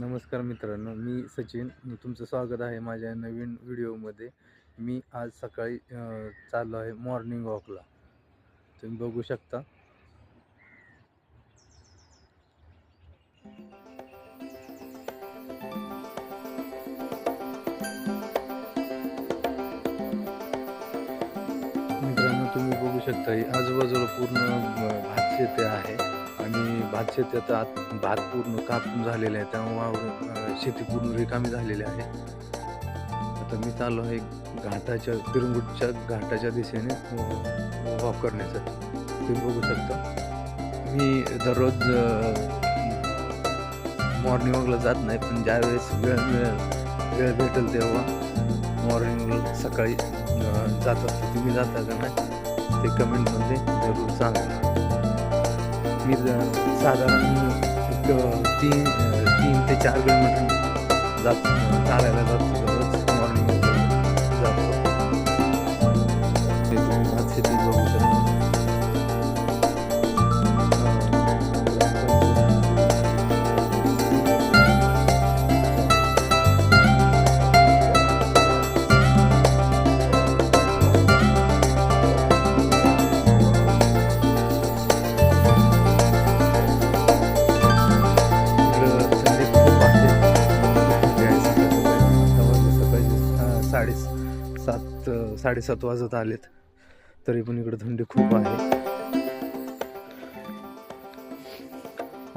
नमस्कार मित्रांनो मी सचिन. तुमचं स्वागत आहे माझ्या नवीन व्हिडिओमध्ये. मी आज सकाळी चाललो आहे मॉर्निंग वॉकला तुम्ही बघू शकता. मित्रांनो तुम्ही बघू शकता ही आजूबाजूला पूर्ण भात शेते आहे. भात शेतात आत भात पूर्ण कापून झालेले आहे. त्यामुळे शेती पूर्ण रिकामी झालेली आहे. आता मी चाललो आहे घाटाच्या पिरंगुटच्या घाटाच्या दिशेने वॉक करण्यासाठी तुम्ही बघू शकता. मी दररोज मॉर्निंग वॉकला जात नाही पण ज्यावेळेस वेळ मिळेल वेळ भेटेल तेव्हा मॉर्निंग सकाळी जात असतो. तुम्ही जाता का नाही? ते कमेंटमध्ये जरूर सांगा. मी साधारण एक तीन तीन ते चार किलोमीटर जात चालायला जातो दररोज मॉर्निंग जातो ते तुम्ही भात शेती साडेसात वाजत आलेत. तरी पण इकडं थंडी खूप आहे.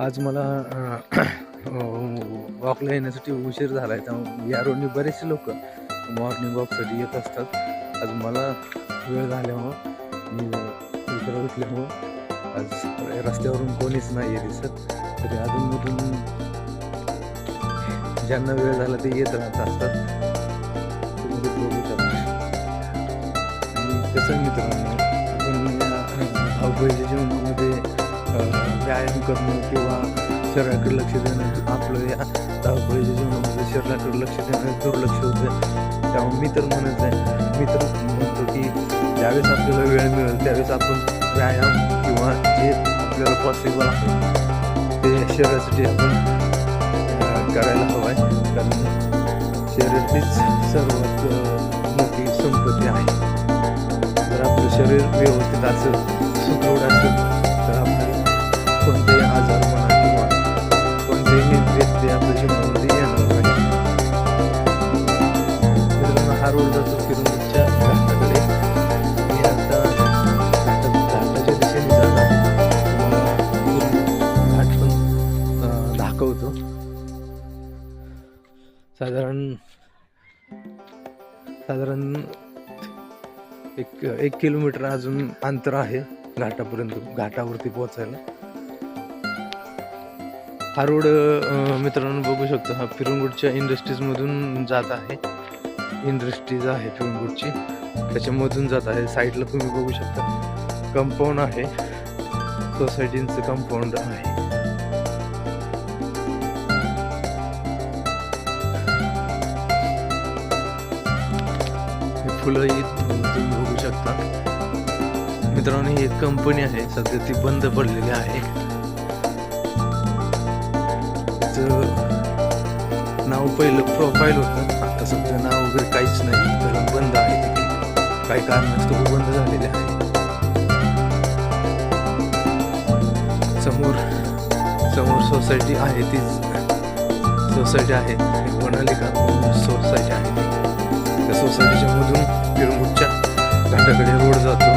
आज मला वॉकला येण्यासाठी उशीर झाला आहे त्यामुळे या रोडने बरेचसे लोक मॉर्निंग वॉकसाठी येत असतात. आज मला वेळ झाल्यामुळं मी उशिरा उठल्यामुळं आज रस्त्यावरून कोणीच नाही आहे दिसत. तरी अधूनमधून ज्यांना वेळ झाला ते येत राहत असतात. आणि कसं मित्रांनो आपण धावपळीच्या जीवनामध्ये व्यायाम करणं किंवा शरीराकडे लक्ष देणं आपलं या धावपळीच्या जीवनामध्ये शरीराकडे लक्ष देणं दुर्लक्ष होतं. त्यामुळे मी तर म्हणत आहे मी तर म्हणतो की ज्यावेळेस आपल्याला वेळ मिळेल त्यावेळेस आपण व्यायाम किंवा जे आपल्याला पॉसिबल आहे ते शरीरासाठी आपण करायला हवं आहे. कारण शरीर सर्वात मोठी संपत्ती आहे. शरीर व्यवस्थित असेल सुदृढ असेल तर आपले कोणतेही आजार म्हणा किंवा कोणतेही व्यक्ती आपल्या जीवनामध्ये येणार नाही. मित्रांनो, हा रोड जातो फिरवणूकच्या घाटाकडे मी आता घाटात घाटाच्या दिशेने तुम्हाला घाट पण दाखवतो. साधारण साधारण एक एक किलोमीटर अजून अंतर आहे घाटापर्यंत घाटावरती पोहोचायला. हा रोड मित्रांनो बघू शकतो हा फिरंगुडच्या इंडस्ट्रीजमधून जात आहे. इंडस्ट्रीज आहे फिरंगुडची त्याच्यामधून जात आहे. साईडला तुम्ही बघू शकता. कंपाऊंड आहे. सोसायटींचं कंपाऊंड आहे. फुलं असतात मित्रांनो ही एक कंपनी आहे. सध्या ती बंद पडलेली आहे. नाव पहिलं प्रोफाईल होतं. आता सध्या नाव वगैरे काहीच नाही. कारण बंद आहे काही काही कारणास्तव बंद झालेले आहे समोर समोर सोसायटी आहे तीच. सोसायटी आहे. वनालिका सोसायटी आहे. त्या सोसायटीच्या मधून पिरमुटच्या घाटाकडे रोड जातो.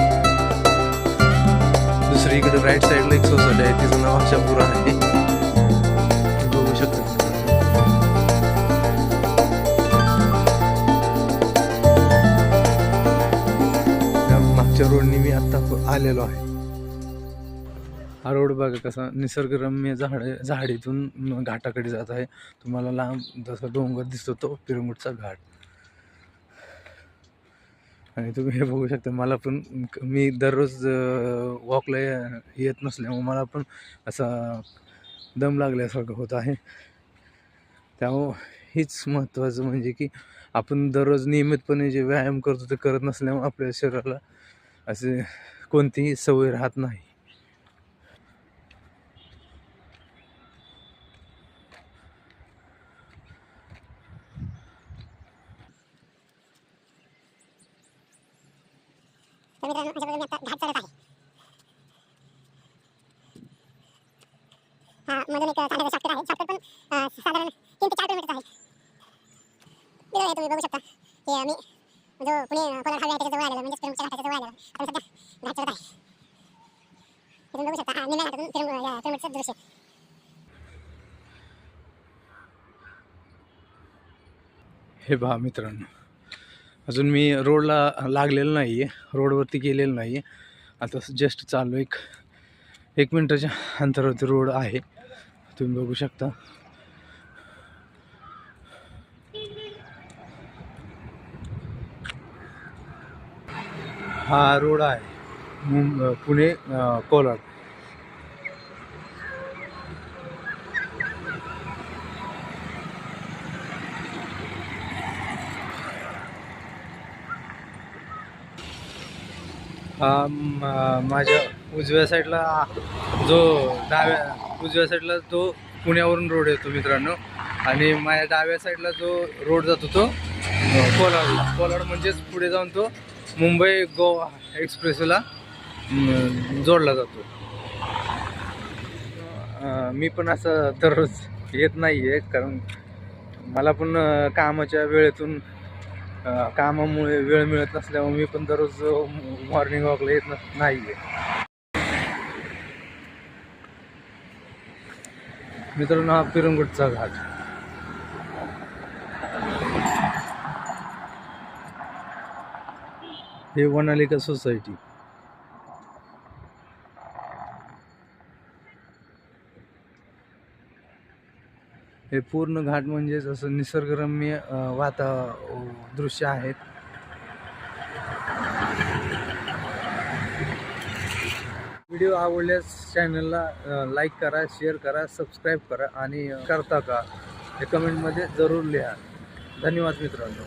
दुसरीकडे राईट साईडला एक सोसायटी आहे तिचं नाव आशापूर आहे. बघू शकतो. त्या मागच्या रोडनी मी आत्ता आलेलो आहे. हा रोड बघा कसा निसर्गरम्य झाड झाडीतून घाटाकडे जात आहे. तुम्हाला लांब जसा डोंगर दिसतो तो पिरमुटचा घाट. आणि तुम्ही हे बघू शकता मला पण मी दररोज वॉकला येत नसल्यामुळे मला पण असा दम लागल्यासारखं होत आहे. त्यामुळं हीच महत्त्वाचं म्हणजे की आपण दररोज नियमितपणे जे व्यायाम करतो ते करत नसल्यामुळे आपल्या शरीराला असे कोणतीही सवय राहत नाही. तर मित्रांनो अशा प्रकारे आता घाट चढत आहे हा मधून एक चांगला शॉर्टकट आहे शॉर्टकट पण साधारण तीन ते चार किलोमीटर आहे बरोबर आहे तुम्ही बघू शकता की मी जो पुणे कोलाड हायवे आहे त्याच्याजवळ आलेलो म्हणजे फिरमच्या घाटाच्या जवळ आलेलो आपण सध्या घाट चढत आहे तुम्ही बघू शकता हा निम्या घाटातून पिरंगू या दृश्य हे पहा मित्रांनो अजून मी रोडला लागलेलो नाही आहे रोडवरती गेलेलो नाही आहे आता जस्ट चाललो एक एक मिनटाच्या अंतरावरती रोड आहे. तुम्ही बघू शकता. हा रोड आहे. मुं पुणे कोलाड. माझ्या उजव्या साईडला जो डाव्या उजव्या साईडला तो पुण्यावरून रोड येतो मित्रांनो. आणि माझ्या डाव्या साईडला जो रोड जातो तो अ, कोलाडला कोलाड म्हणजेच पुढे जाऊन तो मुंबई गोवा एक्सप्रेसला जोडला जातो. मी पण असं दररोज येत नाही आहे कारण मला पण कामाच्या वेळेतून कामामुळे वेळ मिळत नसल्यामुळे मी पण दररोज मॉर्निंग वॉकला येत नस नाही आहे मित्रांनो हा पिरंगुटचा घाट. हे वनालिका सोसायटी. हे पूर्ण घाट म्हणजेच असं निसर्गरम्य वाता दृश्य आहेत. व्हिडिओ आवडल्यास चॅनलला लाईक करा शेअर करा सबस्क्राईब करा आणि करता का हे कमेंटमध्ये जरूर लिहा. धन्यवाद मित्रांनो.